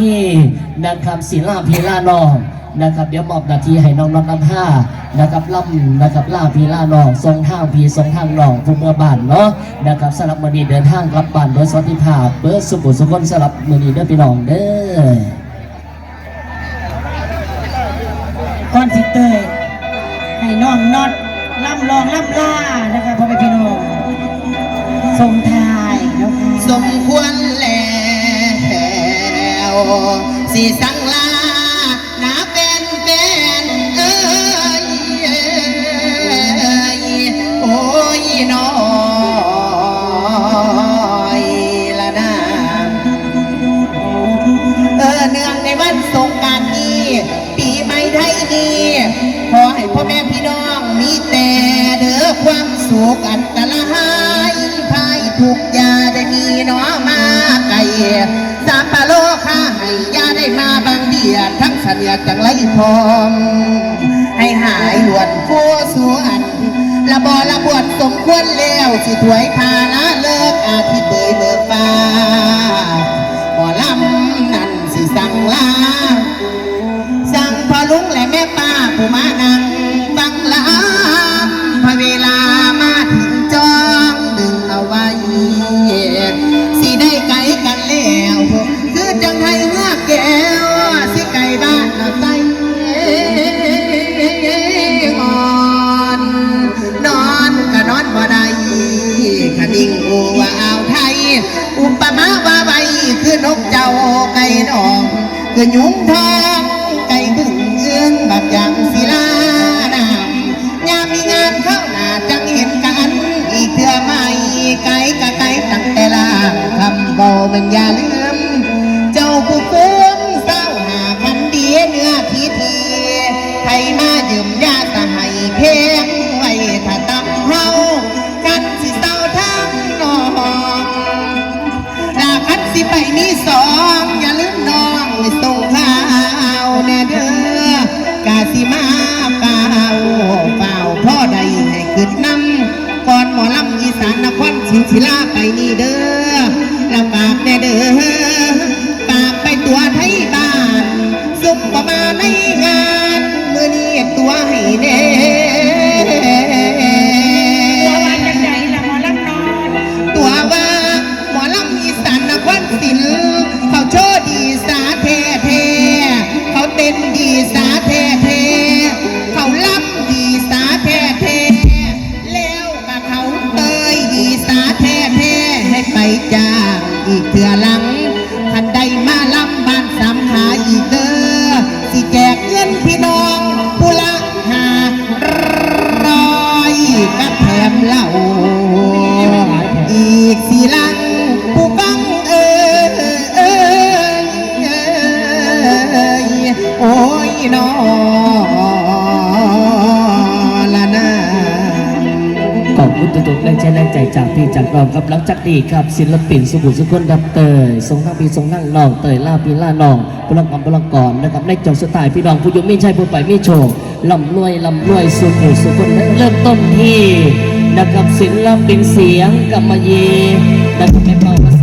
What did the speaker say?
ที่นะครับศิลาพีลานองนะครับเดี๋ยวมอบหนาทีให้น้องน้องน้ำท่านะครับล่ำนะครับล่าพีลานองทรงทางพีทรงทางนองภูมิเมืองบ้านเนาะนะครับสำหรับมือนี้เดินทางกลับบ้านโดยสวัสดิภาพเบิร์ดสุขุมสุขคนสำหรับมือนี้เด้อพี่น้องเด้อก่อนสิเตยให้น้องน็อตล่ำลองล่ำล่านะคะพ่อแม่พี่น้องส่งทายแล้วค่ะสมควรแล้ว สิสังลาหนาเป็นเป็นเอ้ยโอ้ยน้อยละนาเออเนื่องในวันสงการนี้ปีใหม่ไทยนี้ขอให้พ่อแม่พี่น้องมีแต่เด้อความสุขอันตรายภายทุกอยาได้มีหนอมา ดียทั้งเสนียจังไรทองให้หายหวนฟูสวนละบอละบวดสมควรแล้วสิถวยพานะเลิกอาทิเบยเบิกฟ้าหมอลำนั่นสิสั่งลา สั่งพอลุงและแม่ป้าผู้มานาง ยุงทาง ล้วฝากแน่เด้อ ขอบคุณทุกๆแรงใจแรงใจจากพี่จากน้องกับหลังจากนี้ครับ ศิลปินสุบุสุคนดับเตยทรงทั้งพี่ทรงทั้งน้องเตยล่าพี่ล่าน้องพลังกำพลังก่อนนะครับในจงสไตล์พี่น้องผู้ยงไม่ใช่ผู้ไปไม่โชว์ลำรวยลำรวยสุบุสุคนเริ่มต้นที่นะครับศิลปินเสียงกัมะเยนะครับแม่เป่าพัส